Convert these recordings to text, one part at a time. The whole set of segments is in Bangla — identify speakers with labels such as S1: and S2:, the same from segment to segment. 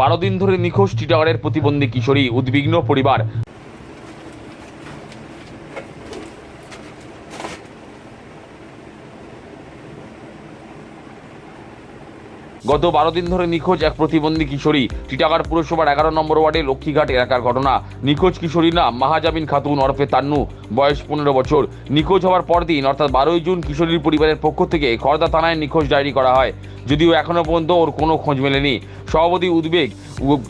S1: বারো দিন ধরে নিখোঁজ টিটাগড়ের প্রতিবন্ধী কিশোরী, উদ্বিগ্ন পরিবার। গত বারো দিন ধরে নিখোঁজ এক প্রতিবন্ধী কিশোরী টিটাগড় পুরসভার এগারো নম্বর ওয়ার্ডে লক্ষ্মীঘাট এলাকার ঘটনা। নিখোঁজ কিশোরীর নাম মাহাজাবিন খাতুন ওরফে তান্নু, বয়স পনেরো বছর। নিখোঁজ হওয়ার পরদিন, অর্থাৎ বারোই জুন, কিশোরীর পরিবারের পক্ষ থেকে খড়দা থানায় নিখোঁজ ডায়েরি করা হয়। যদিও এখনও পর্যন্ত ওর কোনো খোঁজ মেলেনি। সভাপতি উদ্বেগ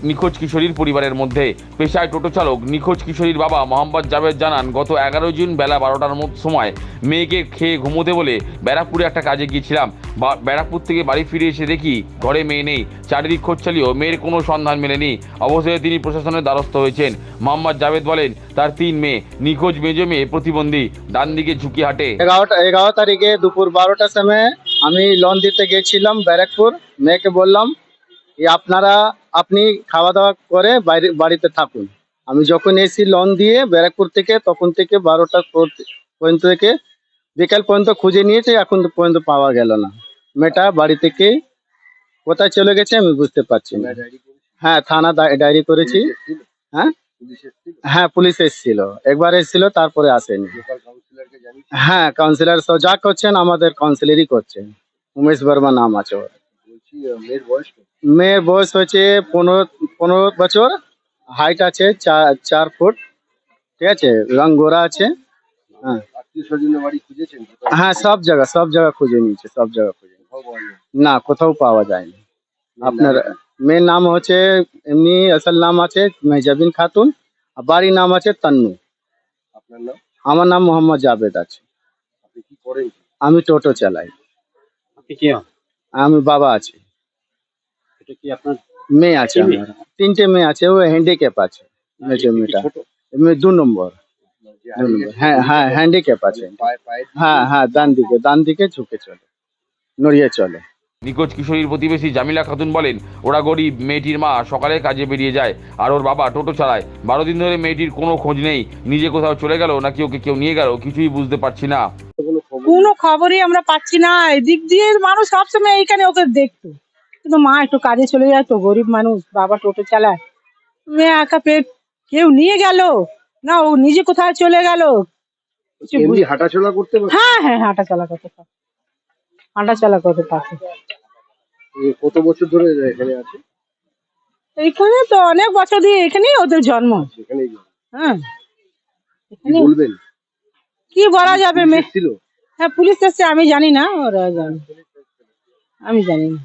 S1: নিখোঁজ কিশোরীর পরিবারের মধ্যে। পেশায় টোটো চালক, নিখোঁজ কিশোরীর বাবা মোহাম্মদ জাভেদ জানান, গত এগারো জুন বেলা বারোটার সময় মেয়েকে খেয়ে ঘুমোতে বলে ব্যারাকপুরে একটা কাজে গিয়েছিলাম। ব্যারাকপুর থেকে বাড়ি ফিরে এসে দেখি ঘরে মেয়ে নেই, চারিদিক খোঁজ চালিয়েও মেয়ের কোনো সন্ধান মেলেনি। অবশেষে তিনি প্রশাসনের দ্বারস্থ হয়েছেন। মোহাম্মদ জাভেদ বলেন, তার তিন মেয়ে, নিখোঁজ মেজো মেয়ে প্রতিবন্ধী ডান দিকে ঝুঁকি হাটে
S2: এগারোটা এগারো তারিখে দুপুর বারোটার সময় আমি লোন দিতে গেছিলাম ব্যারাকপুর। মেয়েকে বললাম আপনারা আপনি খাওয়া দাওয়া করে বাইরে বাড়িতে থাকুন। আমি যখন এসি লোন দিয়ে ব্যারাকপুর থেকে তখন থেকে বারোটা পর্যন্ত থেকে বিকাল পর্যন্ত খুঁজে নিয়েছে এখন পর্যন্ত পাওয়া গেল না। মেয়েটা বাড়ি থেকে কোথায় চলে গেছে আমি বুঝতে পারছি না। হ্যাঁ থানা ডায়েরি করেছি। হ্যাঁ? হ্যাঁ পুলিশ এসেছিল। একবার এসেছিল তারপরে আসেনি। হ্যাঁ কাউন্সিলর সব যা করছেন আমাদের কাউন্সিলরই করছেন। উমেশ বর্মা নাম আছে ওর। মেয়ের বয়স হয়েছে পনেরো পনেরো বছর হাইট আছে চার চার ফুট ঠিক আছে? রং গোরা আছে হ্যাঁ। হ্যাঁ সব জায়গা সব জায়গা খুঁজে নিয়েছে সব জায়গা খুঁজে না কোথাও পাওয়া যায়নি। আপনার মেয়ের নাম হচ্ছে এমনি আসল নাম আছে মেহজাবিন খাতুন আর বাড়ির নাম আছে তান্নু। আমার নাম মোহাম্মদ জাভেদ আছে। আমি টোটো চালাই।
S3: কি হন
S2: আমি বাবা আছি।
S3: এটা কি আপনার
S2: মেয়ে আছে আমার। তিনটে মেয়ে আছে ও হ্যান্ডিক্যাপ আছে মেয়েটা দু নম্বর। হ্যাঁ হ্যাঁ হ্যান্ডিক্যাপ আছে।
S3: পায়ে
S2: হ্যাঁ হ্যাঁ ডান দিকে ডান দিকে ঝুঁকে চলে নড়িয়ে চলে।
S1: নিখোঁজ কিশোরীর প্রতিবেশী জামিলা খাতুন বলেন ওরা গরিব মেয়েটির মা সকালে কাজে বেরিয়ে যায় আর ওর বাবা টোটো চালায়। বারো দিন ধরে মেয়েটির কোনো খোঁজ নেই নিজে কোথাও চলে গেল নাকি ওকে কেউ নিয়ে গেল কিছুই বুঝতে পারছি না।
S3: কোনো খবর
S4: খবরই আমরা পাচ্ছি না। এদিক দিয়ে মানুষ সবসময় এইখানে ওকে দেখতো। কিন্তু মা একটু কাজে চলে যায় তো গরিব মানুষ বাবা টোটো চালায়। মেয়ে একা পেট কেউ নিয়ে গেল। না ও নিজে কোথায় চলে গেল?
S3: হাঁটাচলা করতে
S4: হ্যাঁ হ্যাঁ হাঁটা চলা করতে পারে হাঁটা চলা করতে পারে
S3: কত বছর ধরে এখানে আছে?
S4: এইখানে তো অনেক বছর দিয়ে এখানেই ওদের জন্ম। হ্যাঁ।
S3: কি বলবেন?
S4: কি বলা যাবে মেয়ে হ্যাঁ পুলিশ এসছে আমি জানি না ওরা জানি। আমি জানি না।